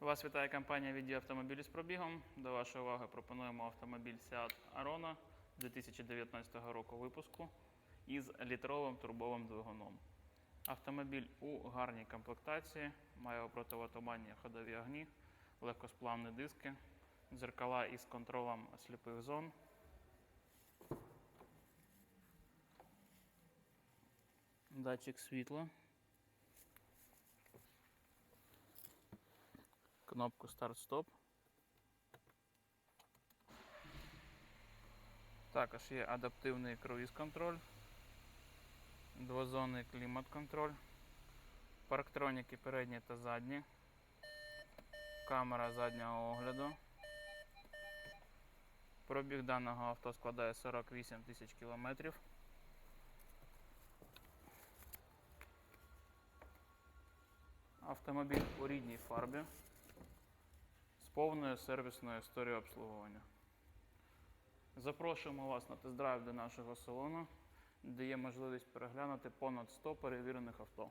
Вас вітає компанія «Віді автомобілі з пробігом. До вашої уваги пропонуємо автомобіль Seat Arona 2019 року випуску із літровим турбовим двигуном. Автомобіль у гарній комплектації, має противотуманні ходові огні, легкосплавні диски, дзеркала із контролем сліпих зон. Датчик світла. Кнопку старт-стоп. Також є адаптивний круїз-контроль, двозонний клімат-контроль, парктроніки передні та задні, камера заднього огляду. Пробіг даного авто складає 48 тисяч кілометрів. Автомобіль у рідній фарбі повною сервісною історією обслуговування. Запрошуємо вас на тест-драйв до нашого салону, де є можливість переглянути понад 100 перевірених авто.